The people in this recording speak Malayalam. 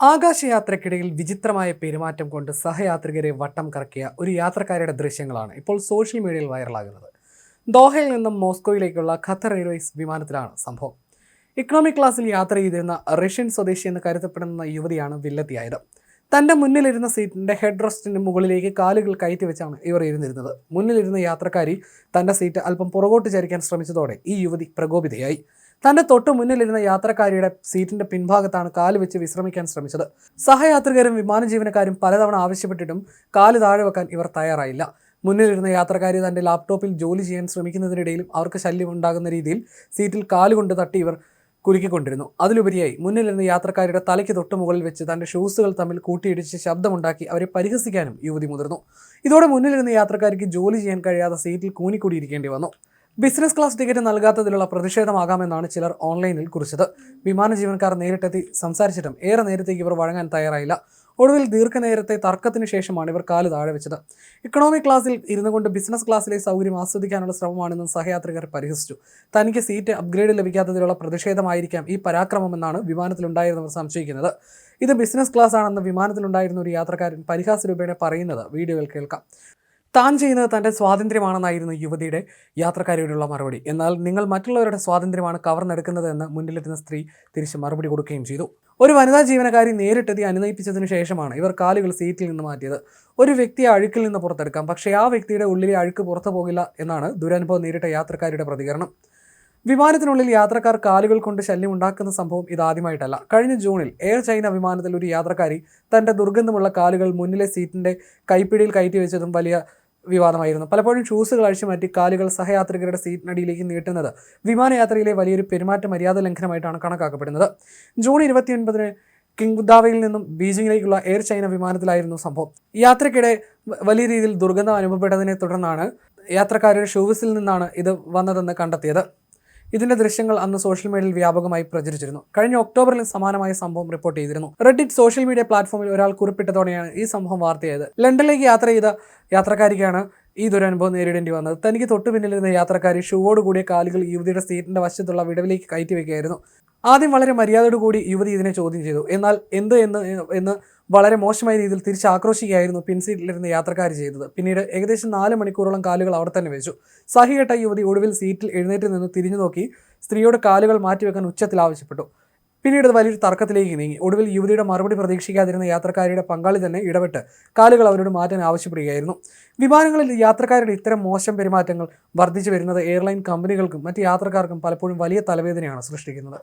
ആകാശയാത്രക്കിടയിൽ വിചിത്രമായ പെരുമാറ്റം കൊണ്ട് സഹയാത്രികരെ വട്ടം കറക്കിയ ഒരു യാത്രക്കാരുടെ ദൃശ്യങ്ങളാണ് ഇപ്പോൾ സോഷ്യൽ മീഡിയയിൽ വൈറലാകുന്നത്. ദോഹയിൽ നിന്നും മോസ്കോയിലേക്കുള്ള ഖത്തർ എയർവേസ് വിമാനത്തിലാണ് സംഭവം. ഇക്കണോമിക് ക്ലാസ്സിൽ യാത്ര ചെയ്തിരുന്ന റഷ്യൻ സ്വദേശി എന്ന് കരുതപ്പെടുന്ന യുവതിയാണ് വില്ലത്തിയായത്. തന്റെ മുന്നിലിരുന്ന സീറ്റിന്റെ ഹെഡ് റെസ്റ്റിന്റെ മുകളിലേക്ക് കാലുകൾ കയറ്റി വെച്ചാണ് ഇവർ ഇരുന്നിരുന്നത്. മുന്നിലിരുന്ന യാത്രക്കാരി തന്റെ സീറ്റ് അല്പം പുറകോട്ട് ചരിക്കാൻ ശ്രമിച്ചതോടെ ഈ യുവതി പ്രകോപിതയായി. തന്റെ തൊട്ടു മുന്നിലിരുന്ന യാത്രക്കാരിയുടെ സീറ്റിന്റെ പിൻഭാഗത്താണ് കാൽ വെച്ച് വിശ്രമിക്കാൻ ശ്രമിച്ചത്. സഹയാത്രികരും വിമാന ജീവനക്കാരും പലതവണ ആവശ്യപ്പെട്ടിട്ടും കാൽ താഴെ വെക്കാൻ ഇവർ തയ്യാറായില്ല. മുന്നിലിരുന്ന യാത്രക്കാരി തന്റെ ലാപ്ടോപ്പിൽ ജോലി ചെയ്യാൻ ശ്രമിക്കുന്നതിനിടയിലും അവർക്ക് ശല്യം ഉണ്ടാകുന്ന രീതിയിൽ സീറ്റിൽ കാലുകൊണ്ട് തട്ടി ഇവർ കുലുക്കിക്കൊണ്ടിരുന്നു അതിലുപരിയായി മുന്നിലിരുന്ന യാത്രക്കാരുടെ തലയ്ക്ക് തൊട്ട് മുകളിൽ വെച്ച് തന്റെ ഷൂസുകൾ തമ്മിൽ കൂട്ടിയിടിച്ച് ശബ്ദമുണ്ടാക്കി അവരെ പരിഹസിക്കാനും യുവതി മുതിർന്നു. ഇതോടെ മുന്നിലിരുന്ന യാത്രക്കാർക്ക് ജോലി ചെയ്യാൻ കഴിയാതെ സീറ്റിൽ കൂനിക്കൂടിയിരിക്കേണ്ടി വന്നു. ബിസിനസ് ക്ലാസ് ടിക്കറ്റ് നൽകാത്തതിലുള്ള പ്രതിഷേധമാകാമെന്നാണ് ചിലർ ഓൺലൈനിൽ കുറിച്ചത്. വിമാന ജീവനക്കാർ നേരിട്ടെത്തി സംസാരിച്ചിട്ടും ഏറെ നേരത്തേക്ക് ഇവർ വഴങ്ങാൻ തയ്യാറായില്ല. ഒടുവിൽ ദീർഘനേരത്തെ തർക്കത്തിന് ശേഷമാണ് ഇവർ കാൽ താഴെ വെച്ചത്. ഇക്കണോമിക് ക്ലാസ്സിൽ ഇരുന്നു കൊണ്ട് ബിസിനസ് ക്ലാസ്സിലെ സൗകര്യം ആസ്വദിക്കാനുള്ള ശ്രമമാണെന്ന് സഹയാത്രികർ പരിഹസിച്ചു. തനിക്ക് സീറ്റ് അപ്ഗ്രേഡ് ലഭിക്കാത്തതിലുള്ള പ്രതിഷേധമായിരിക്കാം ഈ പരാക്രമമെന്നാണ് വിമാനത്തിലുണ്ടായിരുന്നവർ സംശയിക്കുന്നത്. ഇത് ബിസിനസ് ക്ലാസ് ആണെന്ന് വിമാനത്തിലുണ്ടായിരുന്ന ഒരു യാത്രക്കാരൻ പരിഹാസ രൂപേണ പറയുന്നത് വീഡിയോയിൽ കേൾക്കാം. താൻ ചെയ്യുന്നത് തന്റെ സ്വാതന്ത്ര്യമാണെന്നായിരുന്നു യുവതിയുടെ യാത്രക്കാരിയോടുള്ള മറുപടി. എന്നാൽ നിങ്ങൾ മറ്റുള്ളവരുടെ സ്വാതന്ത്ര്യമാണ് കവർന്നെടുക്കുന്നത് എന്ന് മുന്നിലെത്തുന്ന സ്ത്രീ തിരിച്ച് മറുപടി കൊടുക്കുകയും ചെയ്തു. ഒരു വനിതാ ജീവനക്കാരി നേരിട്ടെത്തി അനുനയിപ്പിച്ചതിന് ശേഷമാണ് ഇവർ കാലുകൾ സീറ്റിൽ നിന്ന് മാറ്റിയത്. ഒരു വ്യക്തിയെ അഴുക്കിൽ നിന്ന് പുറത്തെടുക്കാം. പക്ഷേ ആ വ്യക്തിയുടെ ഉള്ളിലെ അഴുക്ക് പുറത്തു പോകില്ല എന്നാണ് ദുരനുഭവം നേരിട്ട യാത്രക്കാരുടെ പ്രതികരണം. വിമാനത്തിനുള്ളിൽ യാത്രക്കാർ കാലുകൾ കൊണ്ട് ശല്യം ഉണ്ടാക്കുന്ന സംഭവം ഇതാദ്യമായിട്ടല്ല കഴിഞ്ഞ ജൂണിൽ എയർ ചൈന വിമാനത്തിൽ ഒരു യാത്രക്കാരി തന്റെ ദുർഗന്ധമുള്ള കാലുകൾ മുന്നിലെ സീറ്റിന്റെ കൈപ്പിടിയിൽ കയറ്റി വെച്ചതും വലിയ വിവാദമായിരുന്നു. പലപ്പോഴും ഷൂസുകൾ അഴിച്ചു മാറ്റി കാലുകൾ സഹയാത്രികരുടെ സീറ്റിനടിയിലേക്ക് നീട്ടുന്നത് വിമാനയാത്രയിലെ വലിയൊരു പെരുമാറ്റ മര്യാദ ലംഘനമായിട്ടാണ് കണക്കാക്കപ്പെടുന്നത്. ജൂൺ ഇരുപത്തിയൊൻപതിന് കിങ്ദാവയിൽ നിന്നും ബീജിംഗിലേക്കുള്ള എയർ ചൈന വിമാനത്തിലായിരുന്നു സംഭവം. യാത്രക്കിടെ വലിയ രീതിയിൽ ദുർഗന്ധം അനുഭവപ്പെട്ടതിനെ തുടർന്നാണ് യാത്രക്കാരുടെ ഷൂസിൽ നിന്നാണ് ഇത് വന്നതെന്ന് കണ്ടെത്തിയത്. ഇതിന്റെ ദൃശ്യങ്ങൾ അന്ന് സോഷ്യൽ മീഡിയയിൽ വ്യാപകമായി പ്രചരിച്ചിരുന്നു. കഴിഞ്ഞ ഒക്ടോബറിൽ സമാനമായ സംഭവം റിപ്പോർട്ട് ചെയ്തിരുന്നു. റെഡിറ്റ് സോഷ്യൽ മീഡിയ പ്ലാറ്റ്ഫോമിൽ ഒരാൾ കുറിപ്പിട്ടതോടെയാണ് ഈ സംഭവം വാർത്തയായത്. ലണ്ടനിലേക്ക് യാത്ര ചെയ്ത യാത്രക്കാരിക്കാണ് ഈ ദുരനുഭവം നേരിടേണ്ടി വന്നത്. തനിക്ക് തൊട്ടു പിന്നിലിരുന്ന യാത്രക്കാരി ഷൂവോട് കൂടിയ കാലുകൾ യുവതിയുടെ സീറ്റിന്റെ വശത്തുള്ള വിടവിലേക്ക് കയറ്റി വയ്ക്കുകയായിരുന്നു ആദ്യം വളരെ മര്യാദയോടുകൂടി യുവതി ഇതിനെ ചോദ്യം ചെയ്തു. എന്നാൽ എന്ത് എന്ന് എന്ന് വളരെ മോശമായ രീതിയിൽ തിരിച്ച് ആക്രോശിക്കുകയായിരുന്നു പിൻസീറ്റിലിരുന്ന യാത്രക്കാർ ചെയ്തത്. പിന്നീട് ഏകദേശം നാല് മണിക്കൂറോളം കാലുകൾ അവിടെ തന്നെ വെച്ചു. സഹികെട്ട യുവതി ഒടുവിൽ സീറ്റിൽ എഴുന്നേറ്റ് നിന്ന് തിരിഞ്ഞു നോക്കി സ്ത്രീയുടെ കാലുകൾ മാറ്റിവെക്കാൻ ഉച്ചത്തിൽ ആവശ്യപ്പെട്ടു. പിന്നീട് വലിയൊരു തർക്കത്തിലേക്ക് നീങ്ങി. ഒടുവിൽ യുവതിയുടെ മറുപടി പ്രതീക്ഷിക്കാതിരുന്ന യാത്രക്കാരുടെ പങ്കാളി തന്നെ ഇടപെട്ട് കാലുകൾ അവരോട് മാറ്റാൻ ആവശ്യപ്പെടുകയായിരുന്നു. വിമാനങ്ങളിൽ യാത്രക്കാരുടെ ഇത്തരം മോശം പെരുമാറ്റങ്ങൾ വർദ്ധിച്ചു വരുന്നത് എയർലൈൻ കമ്പനികൾക്കും മറ്റ് യാത്രക്കാർക്കും പലപ്പോഴും വലിയ തലവേദനയാണ് സൃഷ്ടിക്കുന്നത്.